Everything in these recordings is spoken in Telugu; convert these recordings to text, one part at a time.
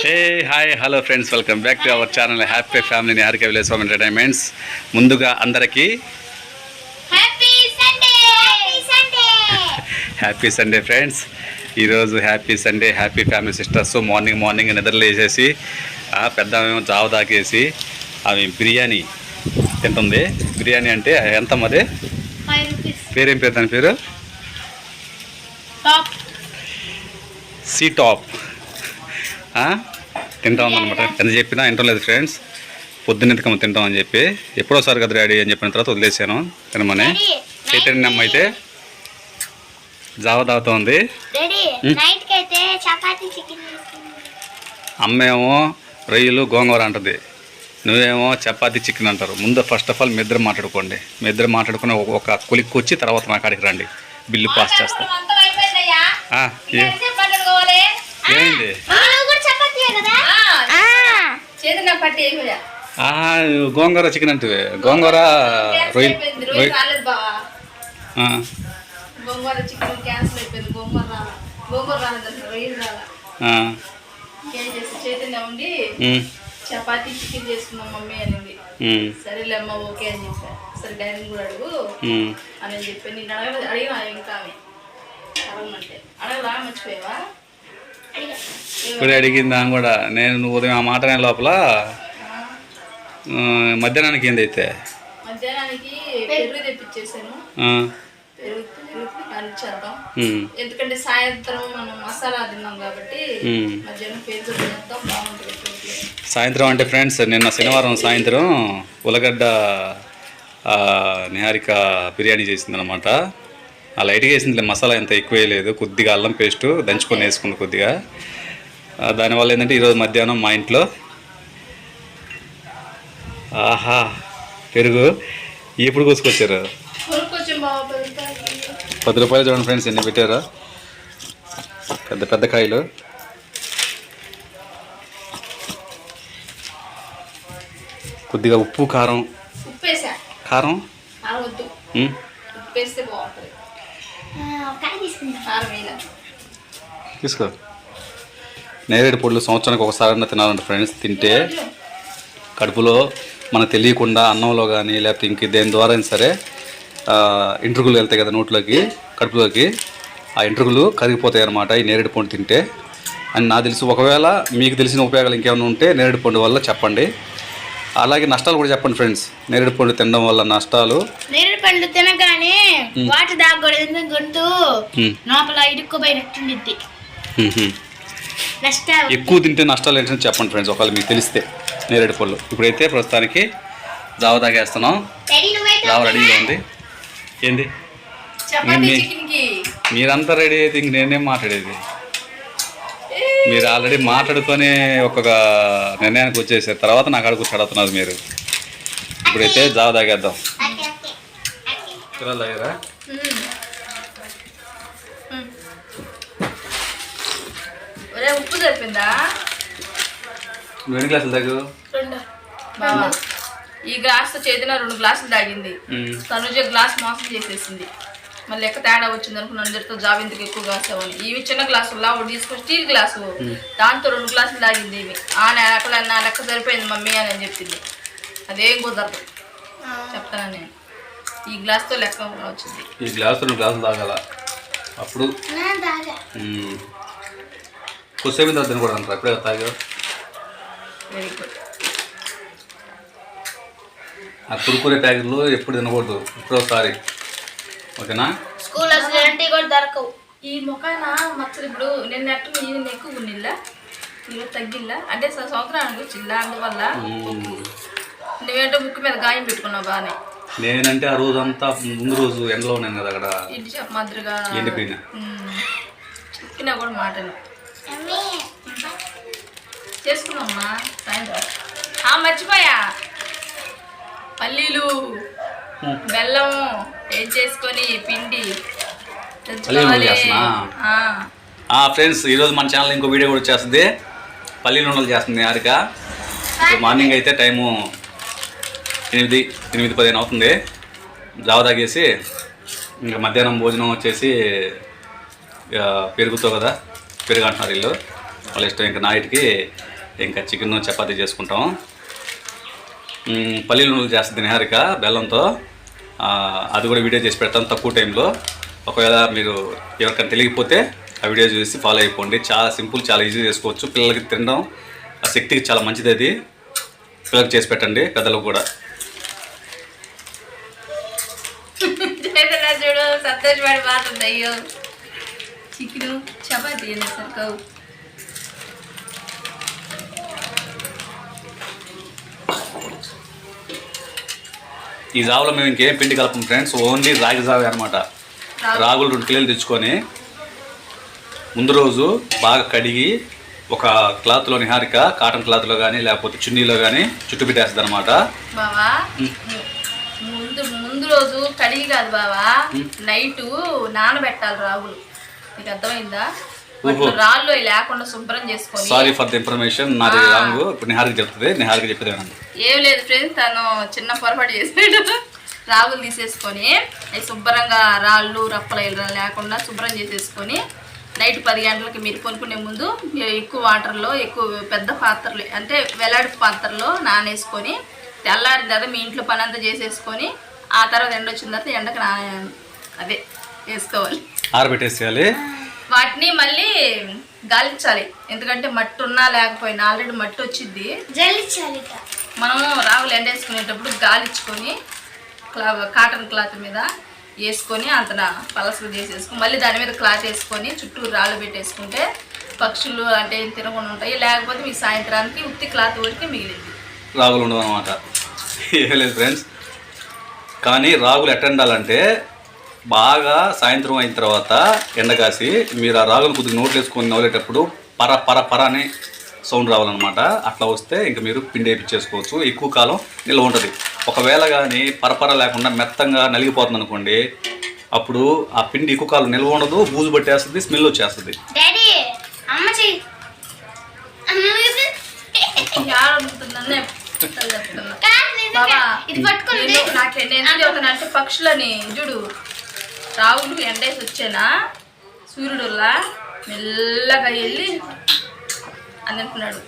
Hey hi hello friends welcome back to our channel happy family Niharika village home entertainments ముందుగా అందరికీ happy Sunday happy Sunday happy Sunday friends ఈరోజు happy Sunday happy family sisters morning morning నిద్రలు వేసేసి పెద్ద ఆమెమో జావ తాగేసి ఆమె బిర్యానీ తింటుంది. బిర్యానీ అంటే ఎంత మరి పేరేం పేరు దాని పేరు? సీ టాప్? తింటా ఉందన్నమాట ఎంత చెప్పినా వింటం లేదు ఫ్రెండ్స్. పొద్దున్న ఎందుకమ్మ తింటాం అని చెప్పి ఎప్పుడోసారి కదా డాడీ అని చెప్పిన తర్వాత వదిలేసాను. తినమని. చైతన్యమ్మ అయితే జావ తాగుతోంది. రెడీ? నైట్కి అయితే చపాతీ చికెన్ అమ్మేమో రొయ్యలు గోంగూర అంటది. నువ్వేమో చపాతీ చికెన్ అంటారు. ముందు ఫస్ట్ ఆఫ్ ఆల్ మీ ఇద్దరు మాట్లాడుకోండి. మీ ఇద్దరు మాట్లాడుకుని ఒక- కులికి వచ్చి తర్వాత నా కాడికి రండి. బిల్లు పాస్ చేస్తా. ఆ, గోంగూర చికెన్ అంటే గోంగూర రొయ్యలు గోంగూర చికెన్ క్యాన్సిల్ అయిపోయింది. గోంగూర రాలా. గోంగూర రాలేదు రొయ్యలు రాలా. ఆ, ఏం చేసి? చైతన్య ఉండి చపాతీ చికెన్ చేసుకున్నాం మమ్మీ అనింది. సరేలే అమ్మ ఓకే అని చెప్పా. సరే డాడీని కూడా అడుగు. అని చెప్పి. నేను అడగ అడిగినా ఇంకా ఆమె. అడగమంటే. అడగలా? మర్చిపోయావా? ఇప్పుడు అడిగింది ఆమె కూడా నేను నువ్వు ఉదయం ఆ మాట అనే లోపల మధ్యాహ్నానికి ఏందైతే మధ్యాహ్నానికి పెరుగు తెప్పించేసాను. ఎందుకంటే సాయంత్రం మనం మసాలా తిన్నాం కాబట్టి ఉమ్. మధ్యాహ్నం పెరుగు తినేద్దాం బాగుంటుంది పెరుగు. సాయంత్రం అంటే ఫ్రెండ్స్ నిన్న శనివారం సాయంత్రం ఉల్లగడ్డ ఆ, నిహారిక బిర్యానీ చేసిందనమాట ఆ లైట్గా వేసింది మసాలా ఎంత ఎక్కువ వేయలేదు కొద్దిగా అల్లం పేస్ట్ దంచుకొని వేసుకుంది కొద్దిగా. దానివల్ల ఏంటంటే ఈరోజు మధ్యాహ్నం మా ఇంట్లో ఆహా పెరుగు ఎప్పుడు కోసుకొచ్చారు? పది రూపాయలు. చూడండి ఫ్రెండ్స్ ఎన్ని పెట్టారు. పెద్ద పెద్ద కాయలు. కొద్దిగా ఉప్పు కారం. కారం? తీసుకో. నేరేడు పొడులు సంవత్సరానికి ఒకసారి తినాలంటే ఫ్రెండ్స్ తింటే కడుపులో మనకు తెలియకుండా అన్నంలో కానీ లేకపోతే ఇంక దేని ద్వారా అయినా సరే ఇంట్రుగులు వెళ్తాయి కదా నోట్లోకి కడుపులోకి. ఆ ఇంట్రుగులు కరిగిపోతాయి అన్నమాట ఈ నేరేడు పండు తింటే. అని నాకు తెలుసు ఒకవేళ మీకు తెలిసిన ఉపయోగాలు ఇంకేమైనా ఉంటే నేరేడు పండు వల్ల చెప్పండి. అలాగే నష్టాలు కూడా చెప్పండి ఫ్రెండ్స్. నేరేడు పండు తినడం వల్ల నష్టాలు. నేరేడు పండు తినగానే వాటర్ తాగకూడదు గొంతు లోపల ఇరుక్కుపోయినట్టుండిద్ది. నష్టాలు. ఎక్కువ తింటే నష్టాలు ఏంటని చెప్పండి ఫ్రెండ్స్ ఒకవేళ మీకు తెలిస్తే నేరేడు పళ్ళు ఇప్పుడైతే ప్రస్తుతానికి జావ తాగేస్తున్నాం. జావ రెడీగా ఉంది. ఏంది? మీరంతా రెడీ అయితే ఇంక నేనేం మాట్లాడేది. మీరు ఆల్రెడీ మాట్లాడుకొని ఒక నిర్ణయానికి వచ్చేసారు. తర్వాత నాకు అడుగు చదువుతున్నారు మీరు. ఇప్పుడైతే జావ తాగేద్దాం. ఓకే ఓకే ఓకే పిల్లలు తాగారా ఉప్పు సరిపోయిందా నువ్వు ఎన్ని గ్లాసులు తాగు ఈ గ్లాస్ చేతిన రెండు గ్లాసులు తాగింది. తనుజ గ్లాస్ మోసం చేసేసింది. మళ్ళీ ఎక్క తేడా వచ్చింది అనుకున్న అందరితో జాబ్ ఎందుకు ఎక్కువ కాసావని ఇవి చిన్న గ్లాసులా ఒకటి తీసుకొని స్టీల్ గ్లాసు దాంతో రెండు గ్లాసులు తాగింది ఇవి. ఆ లెక్కల నా లెక్క సరిపోయింది మమ్మీ అని చెప్పింది. అదేం కుదరదు. చెప్తాను నేను. ఈ గ్లాస్తో లెక్క వచ్చింది. ఈ గ్లాసు రెండు గ్లాసులు తాగాల? అప్పుడు? కొద్దిసేపు తర్వాత తినకూడదు అంటారు? ఎప్పుడే తాగా వెరీ గుడ్ ఆ కురుకురే ప్యాకెట్లు ఎప్పుడు తినకూడదు. ఇప్పుడు ఒకసారి. ఓకేనా? స్కూల్ అసలు కూడా దొరకవు. ఈ ముఖాన మచ్చలు ఇప్పుడు నేను నెట్టు నేను ఎక్కువ ఉన్నిల్లా ఈరోజు తగ్గిల్లా. అంటే స- సంవత్సరానికి వచ్చిల్లా అందువల్ల. నువ్వేంటో ముక్కు మీద గాయం పెట్టుకున్నావు బాగానే. నేనంటే ఆ రోజంతా ముందు రోజు ఎండలో ఉన్నాను కదా అక్కడ. ఇంటి చెప్ప మాదిరిగా? ఎండిపోయినా. చెప్పినా కూడా మాటలు. చేసుకున్నామ్మా సాయంత్రం. ఆ, మర్చిపోయా? పల్లీలు. బెల్లం ఏం చేసుకొని పిండి ఫ్రెండ్స్ ఈరోజు మన ఛానల్ ఇంకో వీడియో కూడా వచ్చేస్తుంది. పల్లి నూనెలు చేస్తుంది హారిక. ఇప్పుడు మార్నింగ్ అయితే టైము ఎనిమిది ఎనిమిది పదిహేను అవుతుంది. జావ తాగేసి ఇంకా మధ్యాహ్నం భోజనం వచ్చేసి పెరుగుతో కదా పెరుగు అంటున్నారు వీళ్ళు. చాలా ఇష్టం ఇంకా నైట్కి ఇంకా చికెన్ చపాతీ చేసుకుంటాం పల్లీలు నూనెలు చేస్తుంది నిహారిక బెల్లంతో. అది కూడా వీడియో చేసి పెడతాను తక్కువ టైంలో. ఒకవేళ మీరు ఎవరికైనా తెలియకపోతే ఆ వీడియో చూసి ఫాలో అయిపోండి. చాలా సింపుల్ చాలా ఈజీ చేసుకోవచ్చు. పిల్లలకి తినడం ఆ శక్తికి చాలా మంచిది అది. పిల్లలకి చేసి పెట్టండి పెద్దలకు కూడా. చూడు సంతోషపడి బాగుంది అయ్యో. చికెన్ చపాతీ అయినా ఈ జావలో మేము ఇంకేం పిండి కలపం ఫ్రెండ్స్ ఓన్లీ రాగి జావే అనమాట రాగులు రెండు కిలోలు తెచ్చుకొని ముందు రోజు బాగా కడిగి ఒక క్లాత్లో నిహారిక కాటన్ క్లాత్లో కానీ లేకపోతే చున్నీలో కానీ చుట్టు పెట్టేస్తుంది అనమాట బావా ముందు ముందు రోజు కడిగి కాదు బావా నైట్ నానబెట్టాలి రాగులు. నీకు అర్థమైందా? రాళ్ళు లేకుండా శుభ్రం చేసుకొని సారీ ఫర్ ద ఇన్ఫర్మేషన్ నాది రాంగ్. ఇప్పుడు నిహారిక చెప్తుంది. నిహారిక చెప్పేది. ఏం లేదు ఫ్రెండ్స్ తను చిన్న పొరపాటు చేసాడు రాగులు తీసేసుకొని అవి శుభ్రంగా రాళ్ళు రప్పలు ఇలా లేకుండా శుభ్రం చేసేసుకొని నైట్ పది గంటలకి మీరు కొనుక్కునే ముందు ఎక్కువ వాటర్లో ఎక్కువ పెద్ద పాత్రలు అంటే వెలాడి పాత్రలో నానేసుకొని తెల్లారిన తర్వాత మీ ఇంట్లో పని అంతా చేసేసుకొని ఆ తర్వాత ఎండ వచ్చిన తర్వాత ఎండకు నా అదే వేసుకోవాలి. ఆరబెట్టేసేయాలి. వాటిని మళ్ళీ గాలించాలి. ఎందుకంటే మట్టి ఉన్నా లేకపోయినా ఆల్రెడీ మట్టి వచ్చింది. జల్లించాలి ఇక. మనము రాగులు ఎండేసుకునేటప్పుడు గాలిచ్చుకొని క్లా కాటన్ క్లాత్ మీద వేసుకొని అంతన పలసలు చేసేసుకుని మళ్ళీ దాని మీద క్లాత్ వేసుకొని చుట్టూ రాళ్ళు పెట్టేసుకుంటే పక్షులు అంటే ఏం తినకుండా ఉంటాయి. లేకపోతే మీ సాయంత్రానికి ఉత్తి క్లాత్ వరకు మిగిలింది. రాగులు ఉండవు అనమాట లేదు ఫ్రెండ్స్. కానీ రాగులు ఎట్టండాలంటే బాగా సాయంత్రం అయిన తర్వాత ఎండ కాసి మీరు ఆ రాగులు కొద్దిగా నోట్లు వేసుకొని నవ్వులేటప్పుడు పర పర పర అని సౌండ్ రావాలన్నమాట. అట్లా వస్తే ఇంకా మీరు పిండి వేయించేసుకోవచ్చు ఎక్కువ కాలం నిల్వ ఉంటుంది. ఒకవేళ కానీ పరపర లేకుండా మెత్తంగా నలిగిపోతుంది అనుకోండి అప్పుడు ఆ పిండి ఎక్కువ కాలం నిల్వ ఉండదు బూజు పట్టేస్తుంది స్మెల్ వచ్చేస్తుంది. పక్షులని చూడు రావులు ఎండేసి వచ్చేనా సూర్యుడులా మెల్లగా వెళ్ళి అని అంటున్నాడు.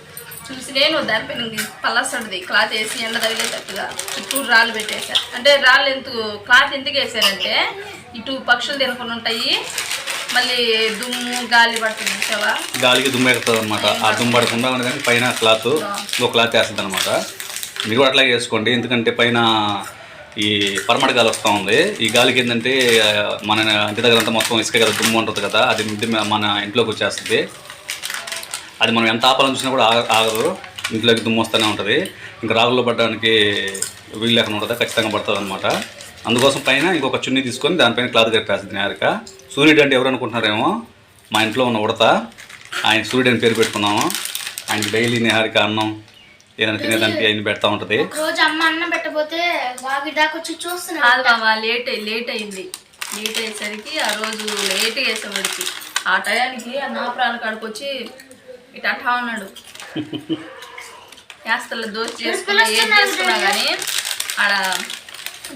చూసి నేను దానిపైన పల్లసడిది క్లాత్ వేసి ఎండ తగిలేటట్టుగా చుట్టూ రాళ్ళు పెట్టేశారు అంటే రాళ్ళు ఎందుకు క్లాత్ ఎందుకు వేసారంటే ఇటు పక్షులు తినకుండా ఉంటాయి. మళ్ళీ దుమ్ము గాలి పడుతుంది చూసావా? గాలికి దుమ్ము ఎక్కుతుంది అనమాట ఆ దుమ్ము పడకుండా ఉండడానికి పైన క్లాత్ ఇంకో క్లాత్ వేస్తుంది అనమాట మీరు కూడా అట్లాగే వేసుకోండి ఎందుకంటే పైన ఈ పరమట గాలి వస్తూ ఉంది. ఈ గాలికి ఏంటంటే మన ఇంటి దగ్గర అంతా మొత్తం ఇసుక కదా దుమ్ము ఉంటుంది కదా అది మన ఇంట్లోకి వచ్చేస్తుంది. అది మనం ఎంత ఆపాలని చూసినా కూడా ఆగ ఆగదు. ఇంట్లోకి దుమ్ము వస్తూనే ఉంటుంది. ఇంకా రాగుల్లో పడడానికి వీలు లేకుండా ఉంటుంది. ఖచ్చితంగా పడుతుంది అనమాట అందుకోసం పైన ఇంకొక చున్నీ తీసుకొని దానిపైన క్లాత్ కట్టేస్తుంది నేరక. సూర్యుడు అంటే ఎవరు అనుకుంటున్నారేమో? మా ఇంట్లో ఉన్న ఉడత. ఆయన సూర్యుడు అని పేరు పెట్టుకున్నాము. ఆయనకి డైలీ నిహారిక అన్నం ఏదైనా తినేదానికి ఆయన పెడతా ఉంటుంది. ఒక రోజు అమ్మ అన్నం పెట్టబోతే దాకా వచ్చి బాబా లేట్ లేట్ అయింది. లేట్ అయ్యేసరికి ఆ రోజు లేట్ వేసేవాడికి ఆ టయానికి ఆ నా ప్రాణ కాడికి వచ్చి ఇటు అంటా ఉన్నాడు. చేస్తలే దోశ చేసుకున్నా ఏం చేసుకున్నా కానీ ఆడ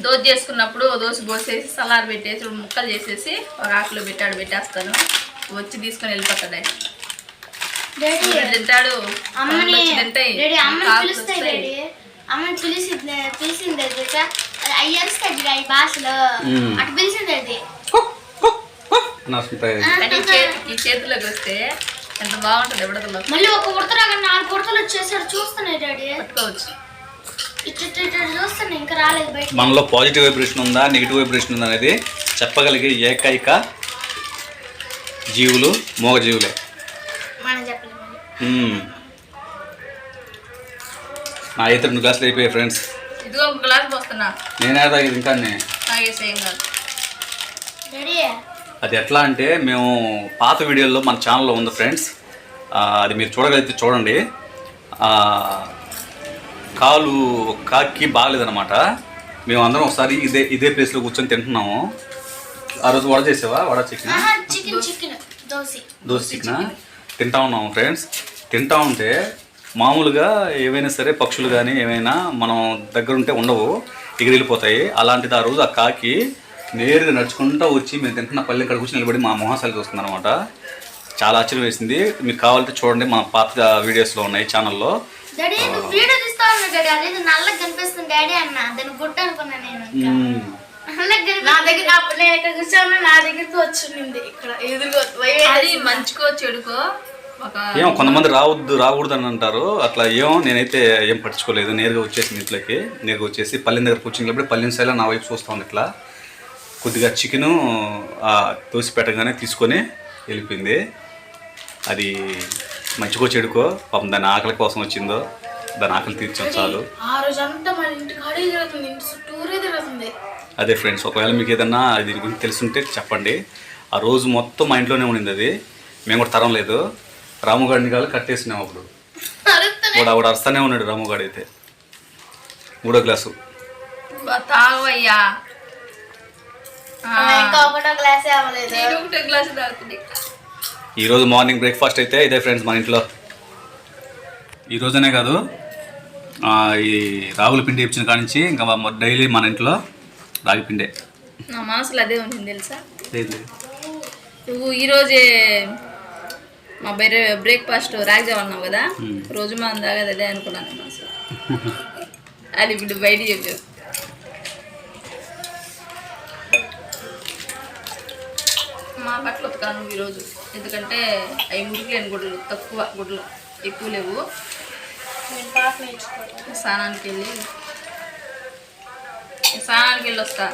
దోశ చేసుకున్నప్పుడు దోశ పోసేసి సలార్ పెట్టేసి ముక్కలు చేసేసి ఒక ఆకులో పెట్టాడు పెట్టేస్తాను. వచ్చి తీసుకొని వెళ్ళిపోతాడు. తింటాడు? అమ్మని తింటాయి. పిలిచి పిలిచింది ఈ భాషలో. అటు పిలిచింది అది. చేతిలోకి వస్తే ఎంత బాగుంటుంది ఎవడతలో మళ్ళీ ఒక ఉడతరాగా నాలుగు ఉడతలు వచ్చేసాడు చూస్తున్నాయి డాడీ. పట్టుకోవచ్చు. ఇటు ఇటు ఇటు చూస్తున్నాయి ఇంకా రాలేదు బయట మనలో పాజిటివ్ వైబ్రేషన్ ఉందా నెగిటివ్ వైబ్రేషన్ ఉందా అనేది చెప్పగలిగే ఏకైక జీవులు మనం చెప్పలేము. మ్మ్. నా అయితే రెండు గ్లాసులు అయిపోయాయి ఫ్రెండ్స్. ఇదిగో ఒక గ్లాస్ పోస్తున్నా. నేనే తాగేది ఇంకా తాగేసేయం కాదు డాడీ అది ఎట్లా అంటే మేము పాత వీడియోల్లో మన ఛానల్లో ఉంది ఫ్రెండ్స్. అది మీరు చూడగలిగితే చూడండి. కాలు కాకి బాగలేదన్నమాట. మేము అందరం ఒకసారి ఇదే ఇదే ప్లేస్లో కూర్చొని తింటున్నాము. ఆ రోజు వడ చేసావా? వడ చికెన్? దోశ. చికెన్? తింటా ఉన్నాము ఫ్రెండ్స్. తింటా ఉంటే మామూలుగా ఏవైనా సరే పక్షులు కానీ ఏమైనా మనం దగ్గర ఉంటే ఉండవు. ఎగిరి వెళ్ళిపోతాయి అలాంటిది ఆ రోజు ఆ కాకి నేరుగా నడుచుకుంటూ వచ్చి మేము తింటున్న పల్లె ఇక్కడ కూర్చొని నిలబడి మా మొహాసాలు చూస్తుంది అనమాట చాలా ఆశ్చర్యం వేసింది. మీకు కావాలంటే చూడండి మన పాత వీడియోస్లో ఉన్నాయి ఛానల్లో. నా. దగ్గర నేను ఇక్కడ కూర్చోను నా దగ్గరికి వచ్చింది ఇక్కడ. అది మంచికో చెడుకో. ఏమో కొంతమంది రావద్దు రాకూడదు అని అంటారు. అట్లా ఏమో నేనైతే ఏం పట్టించుకోలేదు. నేరుగా వచ్చేసింది ఇంట్లోకి. నేరుగా వచ్చేసి పల్లెం దగ్గర కూర్చున్నప్పుడు పల్లెం సైలో నా వైపు చూస్తా ఉంది ఇట్లా. కొద్దిగా చికెను తోసి పెట్టగానే తీసుకొని వెళ్ళిపోయింది. అది మంచికో చెడుకో పాపం దాని ఆకలి కోసం వచ్చిందో దాని ఆకలి తీర్చాం చాలు. అదే ఫ్రెండ్స్ ఒకవేళ మీకు ఏదన్నా దీని గురించి తెలుసుంటే చెప్పండి. ఆ రోజు మొత్తం మా ఇంట్లోనే ఉండింది అది. మేము కూడా తరం లేదు. రాముగాడిని కాదు కట్టేసినాం అప్పుడు. వాడు ఆవిడ అరుస్తానే ఉన్నాడు రాముగాడు అయితే మూడో క్లాసు. బా, తాగవయ్యా. ఈరోజు మార్నింగ్ బ్రేక్ఫాస్ట్ అయితే ఇదే ఫ్రెండ్స్ మన ఇంట్లో. ఈ రోజునే కాదు ఆ, ఈ రాగుల పిండి ఇచ్చిన కాడి నుంచి ఇంకా డైలీ మన ఇంట్లో రాగి పిండే. నా మనసులో అదే ఉంటుంది తెలుసా? నువ్వు ఈరోజే మా బయట బ్రేక్ఫాస్ట్ రాగ్జావ్ అన్నావు కదా. రోజు మనం తాగదు అదే అనుకున్నాను మనసు అది ఇప్పుడు బయట చెప్పావు మా బట్టలు ఉతకాను ఈరోజు. ఎందుకంటే అవి మురికిలేని గుడ్లు తక్కువ గుడ్లు. ఎక్కువ లేవు. స్నానానికి వెళ్ళి. స్నానానికి వెళ్ళి వస్తా.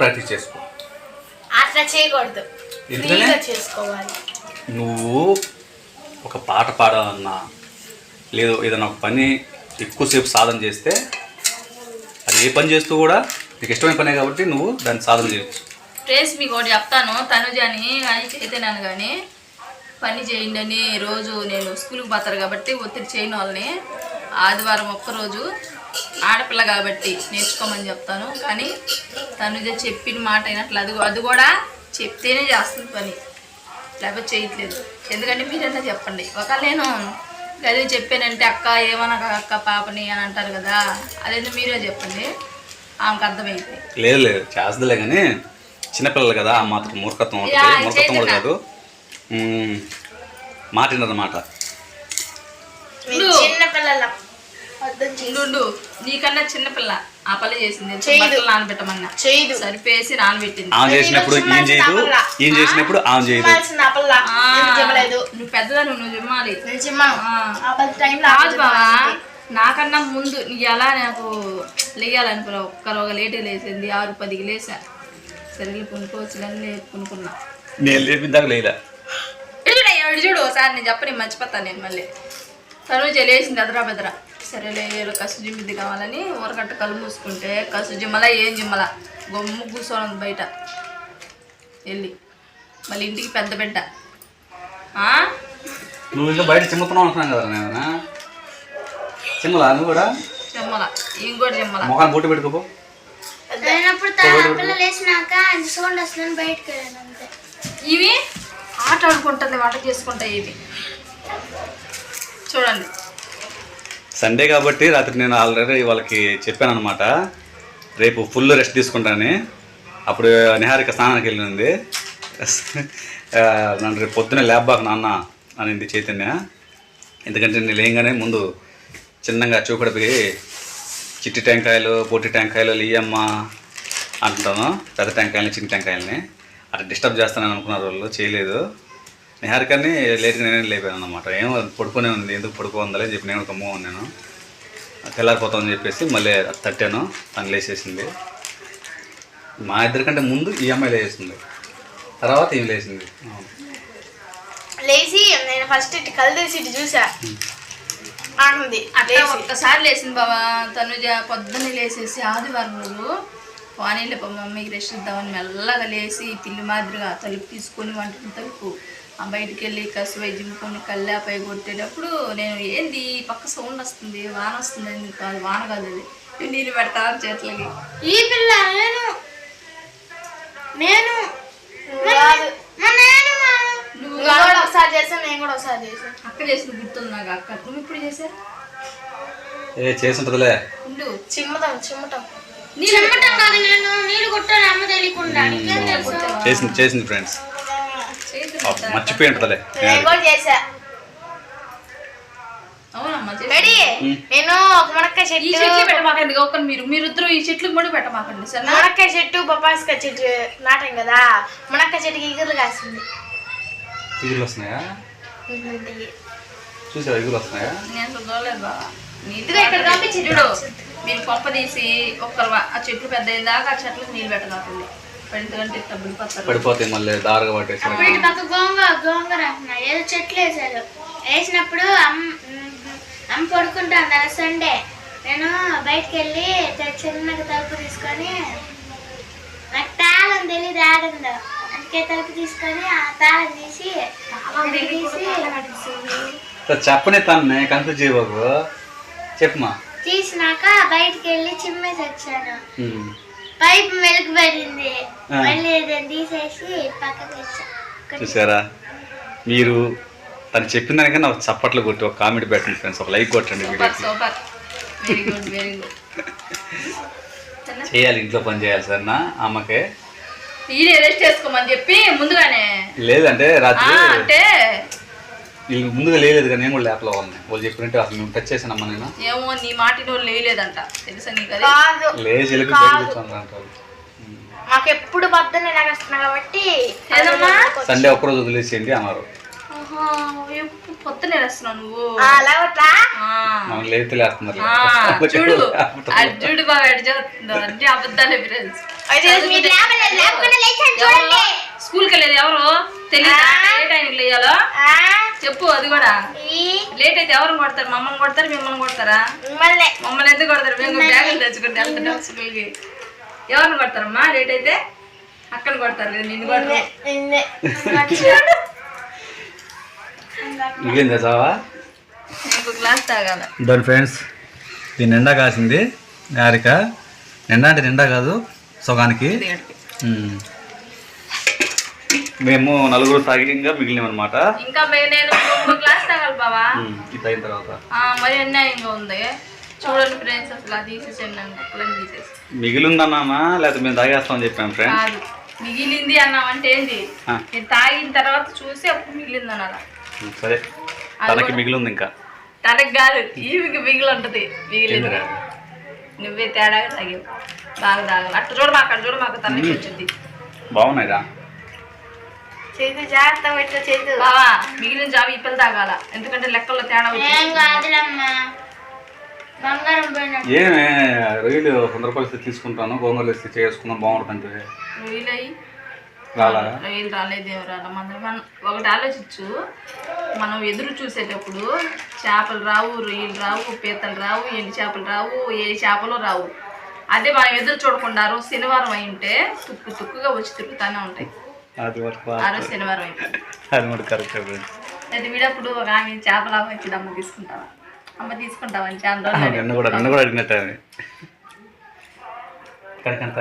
ప్రాక్టీస్ చేసుకో. అట్లా చేయకూడదు. చేసుకోవాలి. నువ్వు ఒక పాట పాడాలన్నా లేదు ఏదైనా ఒక పని ఎక్కువసేపు సాధన చేస్తే అది ఏ పని చేస్తూ కూడా నీకు ఇష్టమైన పనే కాబట్టి నువ్వు దాన్ని సాధన చేయొచ్చు. ప్లేస్ మీకు ఒకటి చెప్తాను. తనుజని అని చేతనాను కానీ పని చేయండి అని రోజు నేను స్కూల్కి పోతారు కాబట్టి ఒత్తిడి చేయని వాళ్ళని ఆదివారం ఒక్కరోజు ఆడపిల్ల కాబట్టి నేర్చుకోమని చెప్తాను. కానీ తనుజ చెప్పిన మాట అయినట్లు అది అది కూడా చెప్తేనే చేస్తుంది పని. లేకపోతే చేయట్లేదు. ఎందుకంటే మీరైనా చెప్పండి. ఒకవేళ నేను గది చెప్పానంటే అక్క ఏమన్నా అక్క పాపని అని అంటారు కదా అదేంటి మీరే చెప్పండి. ఆమెకు అర్థమైంది. లేదు లేదు చేస్తుందిలే కానీ చిన్నపిల్లలు కదా ఆ మాత్రం మూర్ఖత్వం ఉంటుంది మూర్ఖత్వం కూడా. కాదు. మ్మ్, మాట ఉండు నీకన్నా చిన్నపిల్ల ఆ పని చేసింది. బట్టలు నానబెట్టమన్నా. చేయదు. సరిపేసి నానబెట్టింది. ఆమె చేసినప్పుడు ఏం చేయదు? ఏం చేసినప్పుడు ఆమె చేయదు. పిల్ల. నువ్వు పెద్దదా నువ్వు కాదు బావా నాకన్నా ముందు నీకు ఎలా నాకు లేయాలనుకున్నావు? ఒక్కరోగా లేటే లేచింది ఆరు పదికి లేసా. సరిగ్గా కొనుక్కోవచ్చు కానీ కొనుక్కున్నా నేను లేదా చూడు ఒకసారి నేను చెప్పని మర్చిపోతాను నేను మళ్ళీ. తను లేచింది అదరా బెదరా. సరేలే కసు జిమ్మిది కావాలని ఊరకట్ట కళ్ళు మూసుకుంటే కసు జిమ్మలా ఏం జిమ్మలా. గొమ్ము కూర్చోనుంది బయట. వెళ్ళి. మళ్ళీ ఇంటికి పెద్ద బిడ్డ. ఆ? నువ్వు ఇంకా బయట చిమ్ముతున్నావు అంటున్నాను కదా నేను చిమ్మలా నువ్వు కూడా? జిమ్మల ఇంకోటి జిమ్మల మొఖాన్ని బొట్టు పెట్టుకోపో నేనప్పుడు పిల్ల లేచినాక అది సౌండ్ వస్తుందని బయటకు వెళ్ళాను అంతే. ఇవి ఆట ఆడుకుంటుంది వంట చేసుకుంటాయి ఇవి. చూడండి. సండే కాబట్టి రాత్రి నేను ఆల్రెడీ వాళ్ళకి చెప్పాను అనమాట రేపు ఫుల్ రెస్ట్ తీసుకుంటానని. అప్పుడు నిహారిక స్నానానికి వెళ్ళింది. నన్ను రేపు పొద్దున్నే ల్యాబ్ బాక్ నాన్న అనింది చైతన్య. ఎందుకంటే నేను లేయంగానే ముందు చిన్నగా చూకడిపోయి చిట్టి టెంకాయలు పొట్టి టెంకాయలు లియమ్మ అంటుంటాను. పెద్ద టెంకాయలని చిన్న టెంకాయలని. అట్లా డిస్టర్బ్ చేస్తానని అనుకున్నారు వాళ్ళు చేయలేదు. నిహారికని లేట్గా నేనే లేపాను అనమాట ఏమో పడుకునే ఉంది ఎందుకు పడుకోందని చెప్పి నేను ఒక మూవ్ ఉన్నాను. తెల్లారిపోతామని చెప్పేసి మళ్ళీ తట్టాను తను లేచేసింది. మా ఇద్దరికంటే ముందు ఈ అమ్మాయి లేచేసింది. తర్వాత ఈమె లేచింది. లేచి నేను ఫస్ట్ ఇటు కళ్ళు తెరిచి ఇటు చూసా. ఆడుంది అట్లా ఒక్కసారి లేచింది బాబా తనుజ పొద్దున్నే లేచేసి ఆదివారం రోజు వానీళ్ళ మమ్మీకి రెస్ట్ ఇద్దామని మెల్లగా లేచి పిల్లి మాదిరిగా తలుపు తీసుకొని వంట తలుపు. బయటికి వెళ్ళి కసువై జింపుకొని కల్లాపై కొట్టేటప్పుడు నేను ఏంది పక్క సౌండ్ వస్తుంది వాన వస్తుంది అని కాదు వాన కాదు అది. నీళ్ళు పెడతా చేతులకి. ఈ పిల్ల నేను నేను నువ్వు కూడా ఒకసారి చేసాను నేను కూడా ఒకసారి చేసాను అక్క చేసిన గుర్తుంది నాకు? అక్క నువ్వు ఇప్పుడు ఏ చిమ్మటం చిమ్మటం చెమ్మటం కాదు నేను నీళ్ళు కొట్టాను అమ్మ తెలియకుండా. నీకేం తెలుసు? చేసింది చేసింది ఫ్రెండ్స్ మర్చిపోయి ఉంటుందిలే. నేను కూడా ఒక మునక్కాయ ఈ చెట్టు. చెట్లు పెట్టమాకండి గౌకన్ మీరు. మీరిద్దరు ఈ చెట్లకు ముడి పెట్టమాకండి సరే మునక్కాయ చెట్టు బొప్పాస్కాయ చెట్టు నాటాం కదా. మునక్కాయ చెట్టుకి ఈగలు కాసింది ఇగురు వస్తున్నాయా? చూసావా ఇగురు వస్తున్నాయా? నేను చూడలేదు బాబా ఇదిగో ఇక్కడ పంపించింది చూడు. మీరు పంప తీసి ఒక్కరు ఆ చెట్లు పెద్ద దాకా ఆ చెట్లకు నీళ్ళు పెట్టమాకండి పడిపోతాయి మళ్ళీ దారుగా గోంగూర గోంగూర ఏదో చెట్లు వేసారు వేసినప్పుడు అమ్మ అమ్మ పడుకుంటాను కదా సండే. నేను బయటికి వెళ్ళి చిన్నగా తలుపు తీసుకొని నాకు తాళం తెలియదు ఆడందో అందుకే తలుపు తీసుకొని ఆ తాళం తీసి చెప్పనే తన్నే కన్ఫ్యూజ్ చేయబాకు చెప్పమా తీసినాక బయటికి వెళ్ళి చిమ్మేసి వచ్చాను. పైపు పడింది. మళ్ళీ తీసేసి పక్కకి చూసారా? మీరు తను చెప్పిన దానికన్నా ఒక చప్పట్లు కొట్టి ఒక కామెడీ పెట్టండి ఫ్రెండ్స్. ఒక లైక్ కొట్టండి సూపర్ వీడియోకి. Super. Very good very good చేయాలి ఇంట్లో పని చేయాలి సార్ నా అమ్మకే. ఈయన రెస్ట్ చేసుకోమని చెప్పి ముందుగానే. లేదంటే రాత్రి అంటే వీళ్ళు ముందుగా లేదు కానీ నేను కూడా ల్యాప్లో ఉన్నాయి వాళ్ళు చెప్పినట్టు అసలు మేము టచ్ చేసానమ్మా నేను. ఏమో నీ మాటిని వాళ్ళు లేదంట తెలుసా నీకు అది? కాదు. లేచి వెళ్ళి బయట కూర్చోండి అంటారు. మాకు ఎప్పుడు కాబట్టి ఏదమ్మా? సండే ఒక్కరోజు వదిలేసేయండి అన్నారు. ఓహో, ఎప్పుడు పొద్దునే వేస్తున్నావు నువ్వు. ఆ, లేవట్లా ఆ, మనం లేపితే లేస్తున్నారు. ఆ, చూడు అది చూడు బాగా ఎడ్ చేస్తుందో అన్ని అబద్ధాలే ఫ్రెండ్స్ అయితే మీకు లేవలేదు లేవకుండా లేచాను చూడండి. స్కూల్కి వెళ్ళేది ఎవరు? తెలియదు ఏ టైంకి లేయాలో? ఆ, చెప్పు అది కూడా. ఈ లేట్ అయితే ఎవరు కొడతారు? మమ్మల్ని కొడతారు? మిమ్మల్ని కొడతారా? మిమ్మల్ని. మమ్మల్ని ఎందుకు కొడతారు? మేము బ్యాగులు తెచ్చుకుంటే స్కూల్కి ఎవరిని కొడతారమ్మా? లేట్ అయితే అక్కని కొడతారు. నిన్ను కొడతారు తాగాల. దాని ఫ్రెండ్స్ ఇది నిండా కాసింది. గారిక నిండా అంటే నిండా కాదు సగానికి. మేము నలుగురు తాగిగా మిగిలినమన్నమాట. ఇంకా మే- నేను ఇంకో గ్లాస్ తాగాలి బావా. ఇది అయిన తర్వాత. మరి అన్యాయంగా ఉంది. చూడండి ఫ్రెండ్స్ అసలు తీసేసాను కుక్కలను తీసేసి. మిగిలిందన్నామా లేకపోతే మేము తాగేస్తామని చెప్పాం ఫ్రెండ్స్ మిగిలింది అన్నామంటే ఆ. నేను తాగిన తర్వాత చూసి అప్పుడు మిగిలింది అనాల సరే. తనకి మిగిలింది ఇంకా. తనకు కాదు ఈవికి మిగిలి ఉంటది మిగిలింది? నువ్వే తేడాగా తాగావు. బాగా తాగాలి. అట్ట చూడమాక అక్కడ చూడమాక తనకి వచ్చింది. బాగున్నాయిరా? చేతు జాగ్రత్త చేతు బావా మిగిలిన జాబ్ ఇప్పలు తాగాల. ఎందుకంటే లెక్కల్లో తేడా ఏం వచ్చింది. కాదులమ్మా. బంగారం పోయినట్టు ఏమే రొయ్యలు వంద రూపాయలు ఇస్తే తీసుకుంటాను గోంగూరలు ఇస్తే చేసుకుందాం బాగుంటుంది రొయ్యలు రాలేదేమో రాలా? మన మనం ఒకటి ఆలోచించు. మనం ఎదురు చూసేటప్పుడు చేపలు రావు రొయ్యలు రావు పీతలు రావు ఎండు చేపలు రావు ఏ చేపలు రావు. అదే మనం ఎదురు చూడకుండా శనివారం అయి ఉంటే తుక్కు తుక్కుగా వచ్చి తిరుగుతూనే ఉంటాయి. అది వరకు ఆ రోజు శనివారం అయిపోయింది. అది కూడా కరెక్ట్ ఫ్రెండ్స్ వీడప్పుడు ఒక ఆమె చేపలు వచ్చింది అమ్మ తీసుకుంటావా? అమ్మ తీసుకుంటావా అని చాలా రోజులు నిన్న కూడా నిన్న కూడా అడిగినట్టు కానీ కానీ